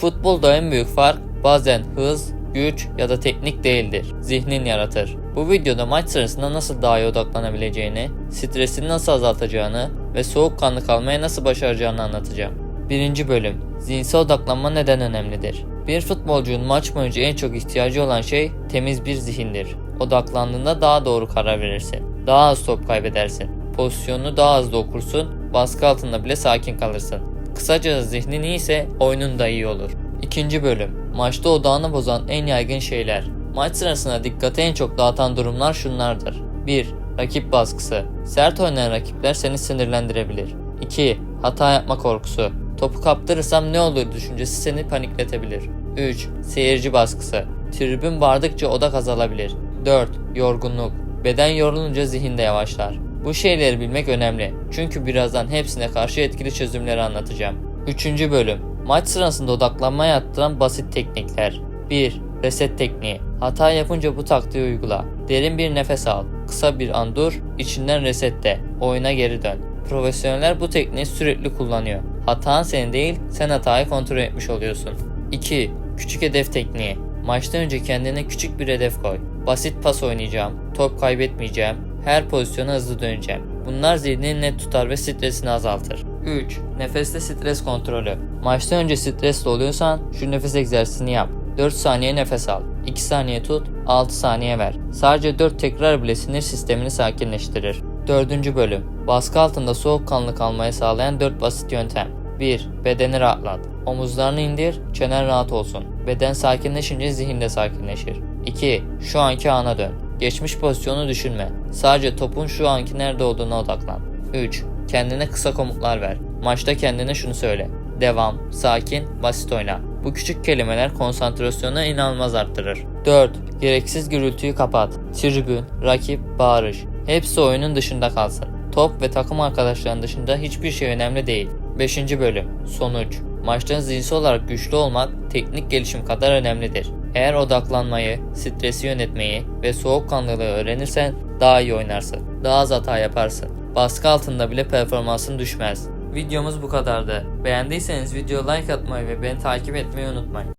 Futbolda en büyük fark bazen hız, güç ya da teknik değildir. Zihnin yaratır. Bu videoda maç sırasında nasıl daha iyi odaklanabileceğini, stresini nasıl azaltacağını ve soğukkanlı kalmaya nasıl başaracağını anlatacağım. 1. Bölüm Zihinsel odaklanma neden önemlidir? Bir futbolcunun maç boyunca en çok ihtiyacı olan şey temiz bir zihindir. Odaklandığında daha doğru karar verirsin. Daha az top kaybedersin. Pozisyonunu daha hızlı okursun. Baskı altında bile sakin kalırsın. Kısaca zihnin iyiyse oyunun da iyi olur. İkinci bölüm Maçta odağını bozan en yaygın şeyler. Maç sırasında dikkati en çok dağıtan durumlar şunlardır. 1. Rakip baskısı. Sert oynayan rakipler seni sinirlendirebilir. 2. Hata yapma korkusu. Topu kaptırırsam ne olur düşüncesi seni panikletebilir. 3. Seyirci baskısı. Tribün vardıkça odak azalabilir. 4. Yorgunluk. Beden yorulunca zihin de yavaşlar. Bu şeyleri bilmek önemli. Çünkü birazdan hepsine karşı etkili çözümleri anlatacağım. 3. bölüm. Maç sırasında odaklanmayı arttıran basit teknikler. 1. Reset tekniği. Hata yapınca bu taktiği uygula. Derin bir nefes al. Kısa bir an dur. içinden resette. Oyuna geri dön. Profesyoneller bu tekniği sürekli kullanıyor. Hatan senin değil, sen hatayı kontrol etmiş oluyorsun. 2. Küçük hedef tekniği. Maçtan önce kendine küçük bir hedef koy. Basit pas oynayacağım, top kaybetmeyeceğim, her pozisyona hızlı döneceğim. Bunlar zihnini net tutar ve stresini azaltır. 3. Nefeste stres kontrolü. Maçtan önce stresli oluyorsan şu nefes egzersizini yap. 4 saniye nefes al. 2 saniye tut, 6 saniye ver. Sadece 4 tekrar bile sinir sistemini sakinleştirir. 4. bölüm. Baskı altında soğukkanlı kalmayı sağlayan 4 basit yöntem. 1. Bedeni rahatlat. Omuzlarını indir, çenen rahat olsun. Beden sakinleşince zihin de sakinleşir. 2. Şu anki ana dön. Geçmiş pozisyonu düşünme. Sadece topun şu anki nerede olduğuna odaklan. 3. Kendine kısa komutlar ver. Maçta kendine şunu söyle. Devam, sakin, basit oyna. Bu küçük kelimeler konsantrasyonu inanılmaz arttırır. 4. Gereksiz gürültüyü kapat. Tribün, rakip, bağırış. Hepsi oyunun dışında kalsın. Top ve takım arkadaşların dışında hiçbir şey önemli değil. 5. bölüm Sonuç Maçta zihinsel olarak güçlü olmak teknik gelişim kadar önemlidir. Eğer odaklanmayı, stresi yönetmeyi ve soğukkanlılığı öğrenirsen daha iyi oynarsın. Daha az hata yaparsın. Baskı altında bile performansın düşmez. Videomuz bu kadardı. Beğendiyseniz video like atmayı ve beni takip etmeyi unutmayın.